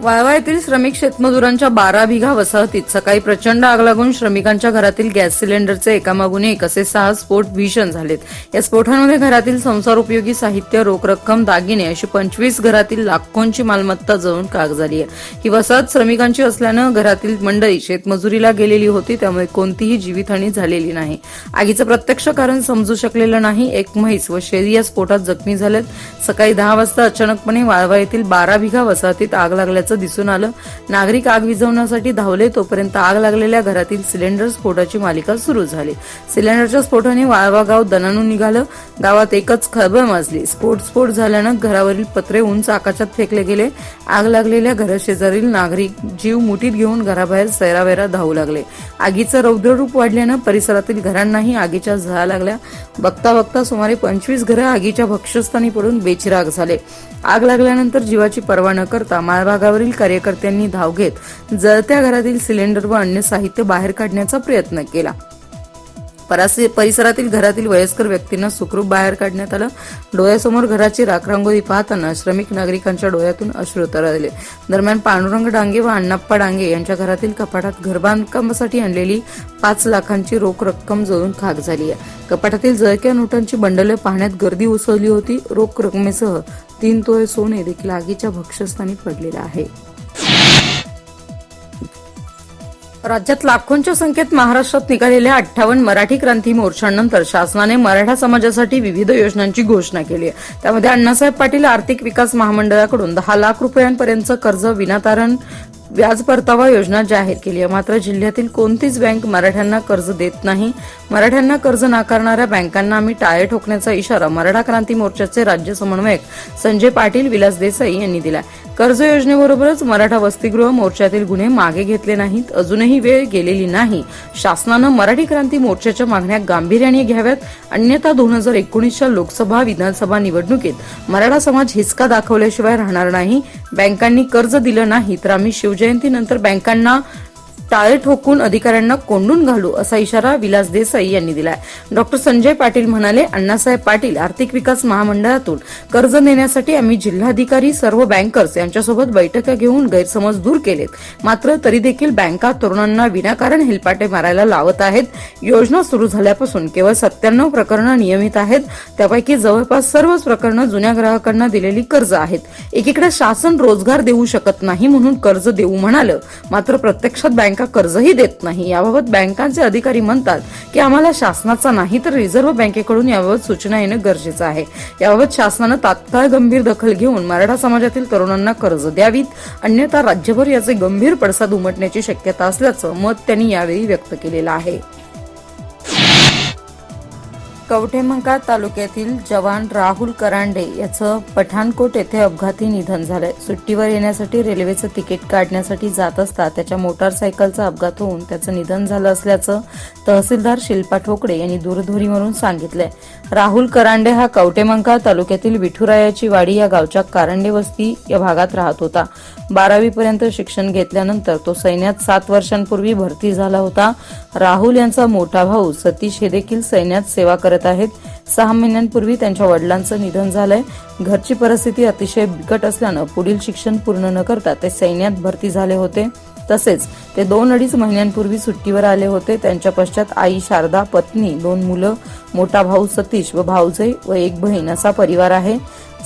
वाळवा येथील श्रमिक शेतमजुरांच्या बारा बिघा वसाहतीत सकाळी प्रचंड आग लागून श्रमिकांच्या घरातील गॅस सिलेंडरचे एकामागून एक असे सहा स्फोट भीषण झालेत. या स्फोटांमध्ये घरातील संसार उपयोगी साहित्य रोख रक्कम दागिने अशी पंचवीस घरातील लाखोंची मालमत्ता जळून काग झाली आहे. ही वसाहत श्रमिकांची असल्यानं घरातील मंडळी शेतमजुरीला गेलेली होती त्यामुळे कोणतीही जीवितहानी झालेली नाही. आगीचं प्रत्यक्ष कारण समजू शकलेलं नाही. एक म्हैस व शेरी या स्फोटात जखमी झालेत. सकाळी दहा वाजता अचानकपणे वाळवा येथील बारा बिघा वसाहतीत आग लागल्या असल्याचं दिसून आलं. नागरिक आग विझवण्यासाठी धावले तोपर्यंत आग लागलेल्या घरातील सिलेंडर स्फोटाची मालिका सुरू झाली. सिलेंडरच्या स्फोटाने वाळवा गाव दणानून निघालं. गावात एकच खळबळ माजली. स्फोट स्फोट झाल्यानं घरावरील पत्रे उंच आकाशात फेकले गेले. आग लागलेल्या घराशेजारील नागरिक जीव मुठीत घेऊन घराबाहेर सैरावैरा धावू लागले. आगीचं रौद्ररूप वाढल्यानं परिसरातील घरांनाही आगीच्या झळा लागल्या. बघता बघता सुमारे पंचवीस घरं आगीच्या भक्षस्थानी पडून बेचिराग झाले. आग लागल्यानंतर जीवाची पर्वा न करता माळभागावर माळभागावरील कार्यकर्त्यांनी धाव घेत जळत्या घरातील सिलेंडर व अन्य साहित्य बाहेर काढण्याचा प्रयत्न केला. परिसरातील घरातील वयस्कर व्यक्तींना सुखरूप बाहेर काढण्यात आलं. डोळ्यासमोर घराची राखरांगोळी पाहताना श्रमिक नागरिकांच्या डोळ्यातून अश्रू तरळले. दरम्यान पांडुरंग डांगे व अण्णाप्पा डांगे यांच्या घरातील कपाटात घरबांधकामासाठी आणलेली पाच लाखांची रोख रक्कम जळून खाक झाली आहे. कपाटातील जळक्या नोटांची बंडले पाहण्यात गर्दी उसळली होती. रोख रकमेसह तीन तोळे सोने देखील आगीच्या भक्षस्थानी पडलेलं आहे. राज्यात लाखोंच्या संख्येत महाराष्ट्रात निघालेल्या अठ्ठावन्न मराठी क्रांती मोर्चानंतर शासनाने मराठा समाजासाठी विविध योजनांची घोषणा केली आहे. त्यामध्ये अण्णासाहेब पाटील आर्थिक विकास महामंडळाकडून दहा लाख रुपयांपर्यंत कर्ज विनातारण व्याज परतावा योजना जाहीर केली आहे. मात्र जिल्ह्यातील कोणतीच बँक मराठ्यांना कर्ज देत नाही. मराठ्यांना कर्ज नाकारणाऱ्या बँकांना आम्ही टाळे ठोकण्याचा इशारा मराठा क्रांती मोर्चाचे राज्य समन्वयक संजय पाटील विलास देसाई यांनी दिला कर्ज योजनेबरोबरच मराठा वसतिगृह मोर्चातील गुन्हे मागे घेतले नाहीत. अजूनही वेळ गेलेली नाही. शासनानं मराठी क्रांती मोर्चाच्या मागण्या गांभीर्याने घ्याव्यात. अन्यथा दोन हजार एकोणीसच्या लोकसभा विधानसभा निवडणुकीत मराठा समाज हिसका दाखवल्याशिवाय राहणार नाही. बँकांनी कर्ज दिलं नाही तर आम्ही जयंतीनंतर बँकांना टाळे ठोकून अधिकाऱ्यांना कोंडून घालू असा इशारा विलास देसाई यांनी दिलाय. डॉक्टर संजय पाटील म्हणाले अण्णासाहेब पाटील आर्थिक विकास महामंडळातून कर्ज देण्यासाठी आम्ही जिल्हाधिकारी सर्व बँकर्स यांच्यासोबत बैठका घेऊन गैरसमज दूर केलेत. मात्र तरी देखील बँका तरुणांना विनाकारण हेलपाटे मारायला लावत आहेत. योजना सुरू झाल्यापासून केवळ सत्त्याण्णव प्रकरणं नियमित आहेत. त्यापैकी जवळपास सर्वच प्रकरणं जुन्या ग्राहकांना दिलेली कर्ज आहेत. एकीकडे शासन रोजगार देऊ शकत नाही म्हणून कर्ज देऊ म्हणालं मात्र प्रत्यक्षात बँका कर्जही देत नाही? याबाबत बँकांचे अधिकारी म्हणतात की आम्हाला शासनाचा नाही तर रिझर्व्ह बँकेकडून याबाबत सूचना येणं गरजेचं आहे. याबाबत शासनानं तात्काळ गंभीर दखल घेऊन मराठा समाजातील तरुणांना कर्ज द्यावीत अन्यथा राज्यभर याचे गंभीर पडसाद उमटण्याची शक्यता असल्याचं मत त्यांनी यावेळी व्यक्त केलेलं आहे. कवठेमंका तालुक्यातील जवान राहुल करांडे याचं पठाणकोट येथे अपघाती निधन झालंय. सुट्टीवर येण्यासाठी रेल्वेचं तिकीट काढण्यासाठी जात असता त्याच्या मोटारसायकलचा अपघात होऊन त्याचं निधन झालं असल्याचं तहसीलदार शिल्पा ठोकडे यांनी दूरध्वनीवरून सांगितलंय. राहुल करांडे हा कवटेमंकाळ तालुक्यातील विठुरायाची वाडी या गावच्या कारंडे वस्ती या भागात राहत होता. बारावीपर्यंत शिक्षण घेतल्यानंतर तो सैन्यात सात वर्षांपूर्वी भरती झाला होता. राहुल यांचा मोठा भाऊ सतीश हे देखील सैन्यात सेवा करत आहेत. सहा महिन्यांपूर्वी त्यांच्या वडिलांचं निधन झालंय. घरची परिस्थिती अतिशय बिकट असल्यानं पुढील शिक्षण पूर्ण न करता ते सैन्यात भरती झाले होते. तसेच ते दोन अडीच महिन्यांपूर्वी सुट्टीवर आले होते. त्यांच्या पश्चात आई शारदा पत्नी दोन मुलं मोठा भाऊ सतीश व भाऊजय व एक बहीण असा परिवार आहे.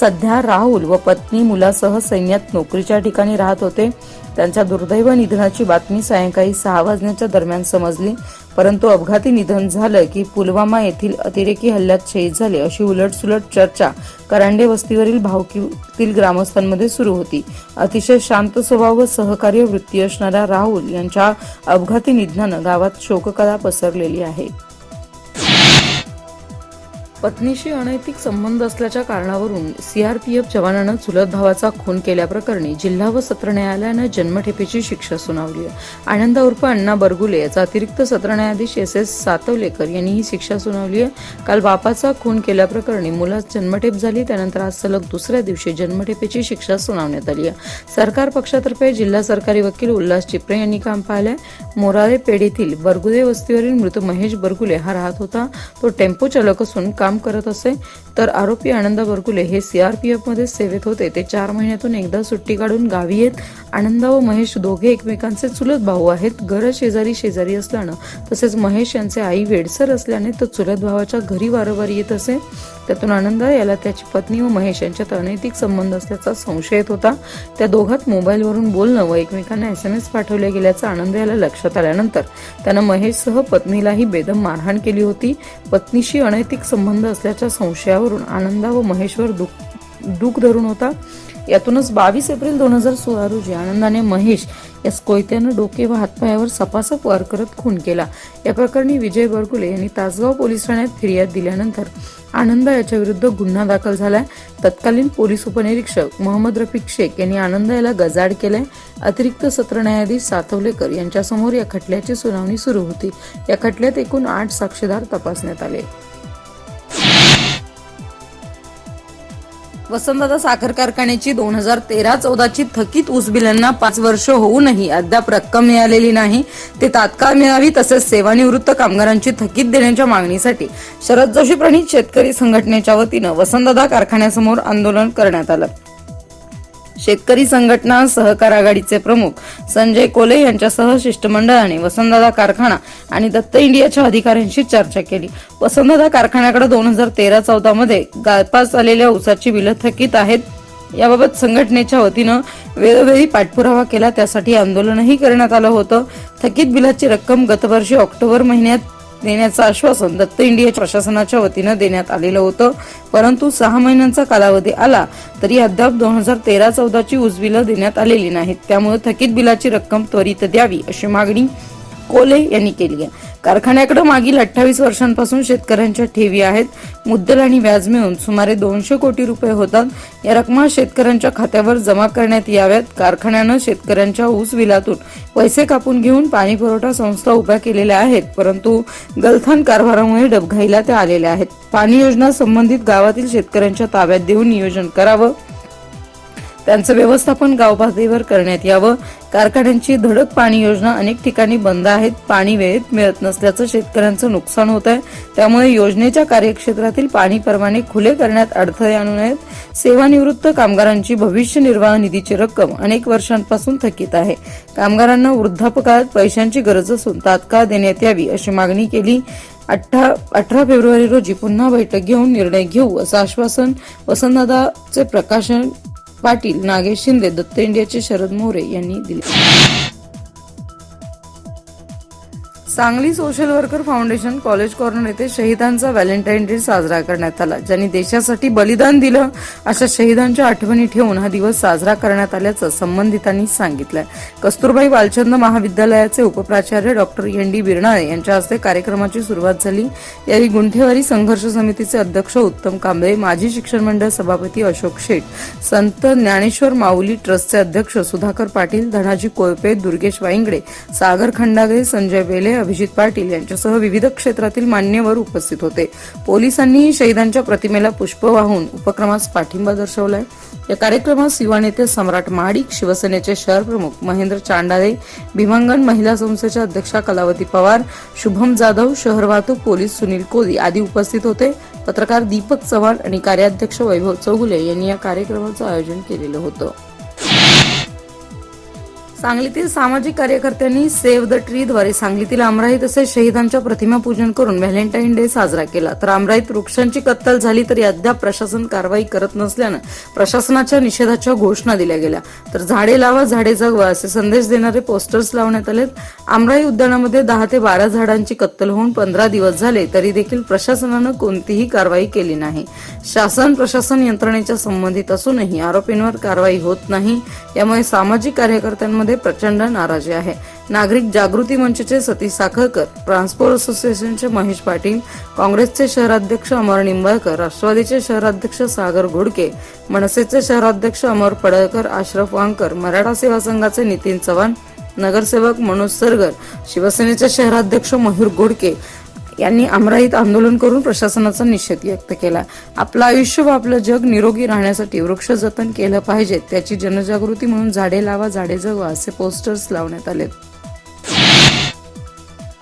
सध्या राहुल व पत्नी मुलासह सैन्यात नोकरीच्या ठिकाणी राहत होते. त्यांच्या दुर्दैव निधनाची बातमी सायंकाळी सहा वाजण्याच्या दरम्यान समजली. परंतु अपघाती निधन झालं की पुलवामा येथील अतिरेकी हल्ल्यात शहीद झाले अशी उलटसुलट चर्चा करांडे वस्तीवरील भावकीतील ग्रामस्थांमध्ये सुरू होती. अतिशय शांत स्वभाव व सहकार्य वृत्ती असणाऱ्या राहुल यांच्या अपघाती निधनानं गावात शोककला पसरलेली आहे. पत्नीशी अनैतिक संबंध असल्याच्या कारणावरून सीआरपीएफ जवानानं चुलत भावाचा खून केल्याप्रकरणी जिल्हा व सत्र न्यायालयानं जन्मठेपेची शिक्षा सुनावली आहे. आनंद उर्फ अण्णा बरगुले याचा अतिरिक्त सत्र न्यायाधीश एस एस सातवलेकर यांनी ही शिक्षा सुनावली आहे. काल बापाचा खून केल्याप्रकरणी मुलास जन्मठेप झाली त्यानंतर आज सलग दुसऱ्या दिवशी जन्मठेपेची शिक्षा सुनावण्यात आली आहे. सरकार पक्षातर्फे जिल्हा सरकारी वकील उल्हास चिपरे यांनी काम पाहिलंय. मोराळे पेठ बरगुले वस्तीवरील मृत महेश बरगुले हा राहत होता. तो टेम्पो चालक असून काम करत असे तर आरोपी आनंद बरगुले हे सीआरपीएफमध्ये सेवेत होते. ते चार महिन्यातून एकदा सुट्टी काढून गावी येत. आनंद व महेश दोघे एकमेकांचे चुलत भाऊ आहेत. घर शेजारी शेजारी असल्यानं तसेच महेश यांचे आई वेडसर असल्याने तो चुलत भावाच्या घरी वारंवार येत असे. त्यातून आनंद याला त्याची पत्नी व महेश यांच्यात अनैतिक संबंध असल्याचा संशय येत होता. त्या दोघात मोबाईलवरून बोलणं व एकमेकांना एस एम एस पाठवले गेल्याचं आनंद याला लक्षात आल्यानंतर त्यानं महेशसह पत्नीलाही बेदम मारहाण केली होती. पत्नीशी अनैतिक संबंध असल्याच्या संशयावरून आनंदा व महेशवर दुःख धरून होता. यातूनच बावीस एप्रिल दोन हजार सोळा रोजी आनंदाने महेश या कोयत्यानं डोके व हातपायावर सपासप वार करत खून केला. या प्रकरणी विजय बरकुले यांनी तासगाव पोलीस ठाण्यात फिर्याद दिल्यानंतर आनंद याच्या विरुद्ध गुन्हा दाखल झालाय. तत्कालीन पोलीस उपनिरीक्षक मोहम्मद रफिक शेख यांनी आनंद याला गजाड केलाय. अतिरिक्त सत्र न्यायाधीश सातवलेकर यांच्यासमोर या खटल्याची सुनावणी सुरू होती. या खटल्यात एकूण आठ साक्षीदार तपासण्यात आले. वसंतदादा साखर कारखान्याची दोन हजार तेरा चौदाची थकीत ऊस बिलांना पाच वर्ष होऊनही अद्याप रक्कम मिळालेली नाही. ते तात्काळ मिळावी तसेच सेवानिवृत्त कामगारांची थकीत देण्याच्या मागणीसाठी शरद जोशी प्रणित शेतकरी संघटनेच्या वतीनं वसंतदादा कारखान्यासमोर आंदोलन करण्यात आलं. शेतकरी संघटना सहकार आघाडीचे प्रमुख संजय कोले यांच्यासह शिष्टमंडळाने वसंतदादा कारखाना आणि दत्त इंडियाच्या अधिकाऱ्यांशी चर्चा केली. वसंतदादा कारखान्याकडे दोन हजार तेरा चौदा मध्ये गाळपास आलेल्या ऊसाची बिलं थकीत आहेत. याबाबत संघटनेच्या वतीनं वेळोवेळी पाठपुरावा केला. त्यासाठी आंदोलनही करण्यात आलं होतं. थकीत बिलाची रक्कम गतवर्षी ऑक्टोबर महिन्यात देण्याचं आश्वासन दत्त इंडिया प्रशासनाच्या वतीनं देण्यात आलेलं होतं. परंतु सहा महिन्यांचा कालावधी आला तरी अद्याप दोन हजार तेरा चौदाची उजबिलं देण्यात आलेली नाहीत. त्यामुळे थकीत बिलाची रक्कम त्वरित द्यावी अशी मागणी कोले यांनी केली आहे. कारखान्याकडे मागील अठ्ठावीस वर्षांपासून शेतकऱ्यांच्या ठेवी आहेत. मुद्दल आणि व्याज मिळून सुमारे दोनशे कोटी रुपये होतात. या रकमा शेतकऱ्यांच्या खात्यावर जमा करण्यात याव्यात. कारखान्यानं शेतकऱ्यांच्या ऊस विलातून पैसे कापून घेऊन पाणी पुरवठा संस्था उभ्या केलेल्या आहेत. परंतु गलथान कारभारामुळे डबघाईला त्या आलेल्या आहेत. पाणी योजना संबंधित गावातील शेतकऱ्यांच्या ताब्यात देऊन नियोजन करावं. त्यांचं व्यवस्थापन गाव करण्यात यावं. कारखान्यांची धडक पाणी योजना अनेक ठिकाणी बंद आहेत. पाणी वेळेत मिळत नसल्याचं शेतकऱ्यांचं नुकसान होत आहे त्यामुळे योजनेच्या कार्यक्षेत्रातील पाणी परवाने खुले करण्यात अडथळे आणू नयेत. सेवानिवृत्त कामगारांची भविष्य निर्वाह निधीची रक्कम अनेक वर्षांपासून थकीत आहे. कामगारांना वृद्धापकाळात पैशांची गरज असून तात्काळ देण्यात यावी अशी मागणी केली. अठरा अठरा फेब्रुवारी रोजी पुन्हा बैठक घेऊन निर्णय घेऊ असं आश्वासन वसंतदादाचे प्रकाशन पाटील नागेश शिंदे दत्त इंडियाचे शरद मोरे यांनी दिले. Sangli social worker foundation college corner येथे शहीदांचा व्हॅलेंटाईन डे साजरा करण्यात आला ज्यांनी देशासाठी बलिदान दिलं. अशा शहीदांच्या आठवणी ठेवून हा दिवस साजरा करण्यात आल्याचं संबंधितांनी सांगितलंय. कस्तुरबाई बालचंद महाविद्यालयाचे उपप्राचार्य डॉक्टर एन डी बिरणाळे यांच्या हस्ते कार्यक्रमाची सुरुवात झाली. यावेळी गुंठेवारी संघर्ष समितीचे अध्यक्ष उत्तम कांबळे माजी शिक्षण मंडळ सभापती अशोक शेठ संत ज्ञानेश्वर माऊली ट्रस्टचे अध्यक्ष सुधाकर पाटील धनाजी कोळपे दुर्गेश वाईंगडे सागर खंडागळे संजय वेले अभिजित पाटील यांच्यासह विविध क्षेत्रातील मान्यवर उपस्थित होते. पोलिसांनी शहीदांच्या प्रतिमेला पुष्प वाहून उपक्रमास पाठिंबा दर्शवलाय. या कार्यक्रमास युवा नेते सम्राट महाडिक शिवसेनेचे शहर प्रमुख महेंद्र चांडाळे भीमांगण महिला संस्थेच्या अध्यक्षा कलावती पवार शुभम जाधव शहर वाहतूक पोलीस सुनील कोली आदी उपस्थित होते. पत्रकार दीपक चव्हाण आणि कार्याध्यक्ष वैभव चौगुले यांनी या कार्यक्रमाचं आयोजन केलेलं होतं. सांगलीतील सामाजिक कार्यकर्त्यांनी सेव्ह द ट्री द्वारे सांगलीतील आमराई तसेच शहीदांच्या प्रतिमा पूजन करून व्हॅलेंटाईन डे साजरा केला. तर आमराईत वृक्षांची कत्तल झाली तरी अद्याप प्रशासन कारवाई करत नसल्यानं प्रशासनाच्या निषेधाच्या घोषणा दिल्या गेल्या. तर झाडे लावा झाडे जगवा असे संदेश देणारे पोस्टर्स लावण्यात आलेत. आमराई उद्यानामध्ये दहा ते बारा झाडांची कत्तल होऊन पंधरा दिवस झाले तरी देखील प्रशासनानं कोणतीही कारवाई केली नाही. शासन प्रशासन यंत्रणेच्या संबंधित असूनही आरोपींवर कारवाई होत नाही. यामुळे सामाजिक कार्यकर्त्यांमध्ये नागरिकांमध्ये प्रचंड नाराजी आहे. नागरिक जागृती मंचचे सतीश साखरकर ट्रान्सपोर्ट असोसिएशनचे महेश पाटील काँग्रेसचे शहराध्यक्ष अमर निंबाळकर राष्ट्रवादीचे शहराध्यक्ष सागर घोडके मनसेचे शहराध्यक्ष अमर पडळकर आश्रफ वांकर मराठा सेवा संघाचे नितीन चव्हाण नगरसेवक मनोज सरगर शिवसेनेचे शहराध्यक्ष मयूर गोडके यांनी अमराईत आंदोलन करून प्रशासनाचा निषेध व्यक्त केला. आपलं आयुष्य व आपलं जग निरोगी राहण्यासाठी वृक्ष जतन केलं पाहिजे त्याची जनजागृती म्हणून झाडे लावा झाडे जगवा असे पोस्टर्स लावण्यात आले.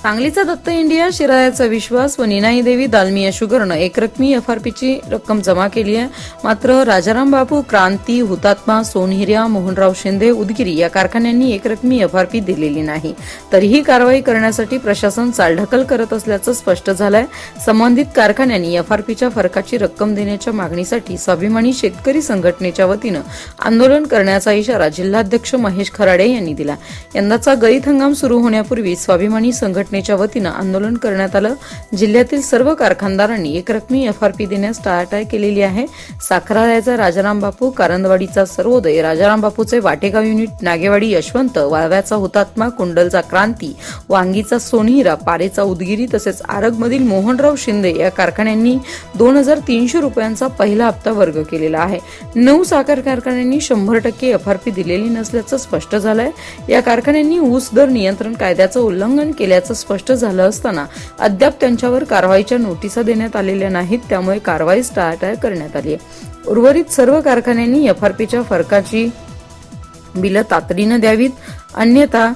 सांगलीचा दत्त इंडिया शिरायाचा विश्वास व निनाई देवी दालमिया शुगरनं एकरकमी एफआरपीची रक्कम जमा केली आहे. मात्र राजाराम बापू क्रांती हुतात्मा सोनहिर्या मोहनराव शिंदे उदगिरी या कारखान्यांनी एकरकमी एफआरपी दिलेली नाही. तरीही कारवाई करण्यासाठी प्रशासन चालढकल करत असल्याचं स्पष्ट झालंय. संबंधित कारखान्यांनी एफआरपीच्या फरकाची रक्कम देण्याच्या मागणीसाठी स्वाभिमानी शेतकरी संघटनेच्या वतीनं आंदोलन करण्याचा इशारा जिल्हाध्यक्ष महेश खराडे यांनी दिला. यंदाचा गळीत हंगाम सुरू होण्यापूर्वी स्वाभिमानी संघटने संघटनेच्या वतीनं आंदोलन करण्यात आलं. जिल्ह्यातील सर्व कारखानदारांनी एकरकमी एफआरपी देण्यास टाळाटाळ केलेली आहे. साखराळ्याचा राजाराम बापू कारंदवाडीचा सर्वोदय राजाराम बापूचे वाटेगाव युनिट नागेवाडी यशवंत वाळव्याचा हुतात्मा कुंडलचा क्रांती वांगीचा सोनहिरा पारेचा उदगिरी तसेच आरगमधील मोहनराव शिंदे या कारखान्यांनी दोन हजार तीनशे रुपयांचा पहिला हप्ता वर्ग केलेला आहे. नऊ साखर कारखान्यांनी शंभर टक्के एफआरपी दिलेली नसल्याचं स्पष्ट झालंय. या कारखान्यांनी ऊस दर नियंत्रण कायद्याचं उल्लंघन केल्याचं स्पष्ट झालं असताना अद्याप त्यांच्यावर कारवाईच्या नोटिसा देण्यात आलेल्या नाहीत त्यामुळे कारवाई टाळाटाळ करण्यात आली आहे. उर्वरित सर्व कारखान्यांनी एफआरपीच्या फरकाची बिलं तातडीनं द्यावीत अन्यथा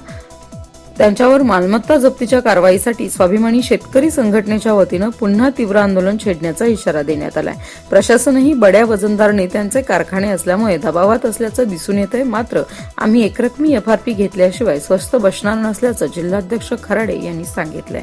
त्यांच्यावर मालमत्ता जप्तीच्या कारवाईसाठी स्वाभिमानी शेतकरी संघटनेच्या वतीनं पुन्हा तीव्र आंदोलन छेडण्याचा इशारा देण्यात आलाय. प्रशासनही बड्या वजनदार नेत्यांचे कारखाने असल्यामुळे दबावात असल्याचं दिसून येत आहे मात्र आम्ही एकरकमी एफआरपी घेतल्याशिवाय स्वस्त बसणार नसल्याचं जिल्हाध्यक्ष खराडे यांनी सांगितलंय.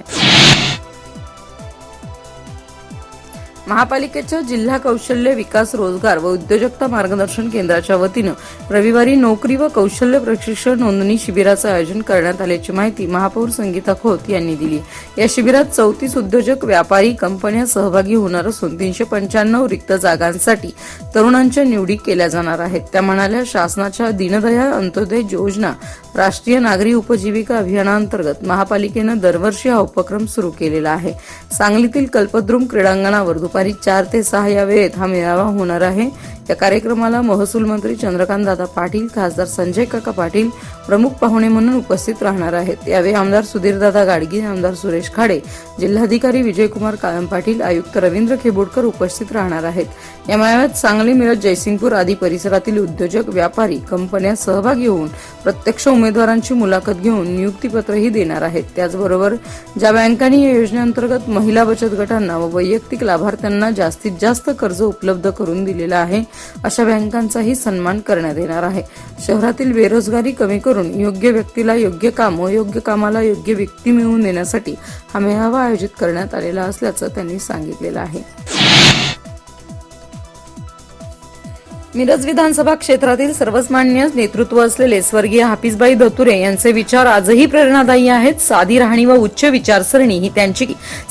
महापालिकेच्या जिल्हा कौशल्य विकास रोजगार व उद्योजकता मार्गदर्शन केंद्राच्या वतीनं रविवारी नोकरी व कौशल्य प्रशिक्षण नोंदणी शिबिराचं आयोजन करण्यात आल्याची माहिती महापौर संगीता खोत यांनी दिली. या शिबिरात चौतीस उद्योजक व्यापारी कंपन्या सहभागी होणार असून तीनशे पंच्याण्णव रिक्त जागांसाठी तरुणांच्या निवडी केल्या जाणार आहेत. त्या म्हणाल्या शासनाच्या दीनदयाळ अंत्योदय योजना राष्ट्रीय नागरी उपजीविका अभियानांतर्गत महापालिकेनं दरवर्षी हा उपक्रम सुरू केलेला आहे. सांगलीतील कल्पद्रुम क्रीडांगणावर दुपारी चार ते सहा या वेळेत हा मेळावा होणार आहे. या कार्यक्रमाला महसूल मंत्री चंद्रकांत दादा पाटील खासदार संजय काका पाटील प्रमुख पाहुणे म्हणून उपस्थित राहणार आहेत. यावेळी आमदार सुधीरदादा गाडगी आमदार सुरेश खाडे जिल्हाधिकारी विजयकुमार कायम पाटील आयुक्त रवींद्र खेबोडकर उपस्थित राहणार आहेत. या मेळाव्यात सांगली मिरज जयसिंगपूर आदी परिसरातील उद्योजक व्यापारी कंपन्या सहभागी होऊन प्रत्यक्ष उमेदवारांची मुलाखत घेऊन नियुक्तीपत्रही देणार आहेत. त्याचबरोबर ज्या बँकांनी या योजनेअंतर्गत महिला बचत गटांना व वैयक्तिक लाभार्थ्यांना जास्तीत जास्त कर्ज उपलब्ध करून दिलेलं आहे अशा बँकांचाही सन्मान करण्यात येणार आहे. शहरातील बेरोजगारी कमी करून योग्य व्यक्तीला योग्य काम व योग्य कामाला योग्य व्यक्ती मिळवून देण्यासाठी हा मेळावा आयोजित करण्यात आलेला असल्याचं त्यांनी सांगितलेलं आहे. मिरज विधानसभा क्षेत्रातील सर्वसामान्य नेतृत्व असलेले स्वर्गीय हाफिजबाई धतुरे यांचे विचार आजही प्रेरणादायी आहेत. साधी राहणी व उच्च विचारसरणी ही त्यांची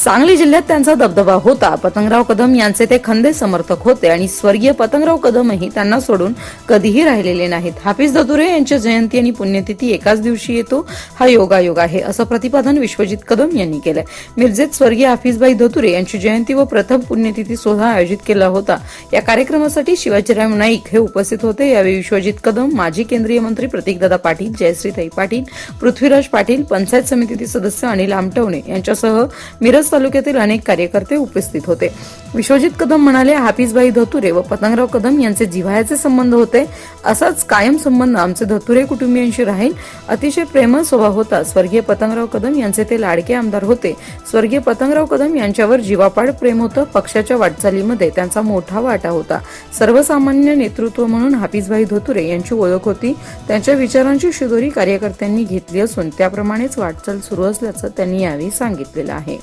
सांगली जिल्ह्यात त्यांचा दबदबा होता. पतंगराव कदम यांचे ते खंदे समर्थक होते आणि स्वर्गीय पतंगराव कदमही त्यांना सोडून कधीही राहिलेले नाहीत. हाफिज धतुरे यांची जयंती आणि पुण्यतिथी एकाच दिवशी येतो. हा योगायोग आहे असं प्रतिपादन विश्वजित कदम यांनी केलंय. मिरजेत स्वर्गीय हाफिजबाई धतुरे यांची जयंती व प्रथम पुण्यतिथी सोहळा आयोजित केला होता. या कार्यक्रमासाठी शिवाजीराव नाईक हे उपस्थित होते. यावेळी विश्वजित कदम माजी केंद्रीय मंत्री प्रतीकदादा पाटील जयश्रीताई पाटील पृथ्वीराज पाटील पंचायत समितीचे सदस्य अनिल आमटवणे यांच्यासह मिरज तालुक्यातील अनेक कार्यकर्ते उपस्थित होते. विश्वजित कदम म्हणाले हाफिजबाई धतुरे व पतंगराव कदम यांचे जिव्हाळ्याचे संबंध होते. असाच कायम संबंध आमचे धतुरे कुटुंबियांशी राहील. अतिशय प्रेमळ स्वभाव होता. स्वर्गीय पतंगराव कदम यांचे ते लाडके आमदार होते. स्वर्गीय पतंगराव कदम यांच्यावर जीवापाड प्रेम होतं. पक्षाच्या वाटचालीमध्ये त्यांचा मोठा वाटा होता. सर्वसामान्य नेतृत्व म्हणून हाफिजभाई धोतुरे यांची ओळख होती. त्यांच्या विचारांची शिदोरी कार्यकर्त्यांनी घेतली असून त्याप्रमाणेच वाटचाल सुरू असल्याचं त्यांनी यावेळी सांगितलेलं आहे.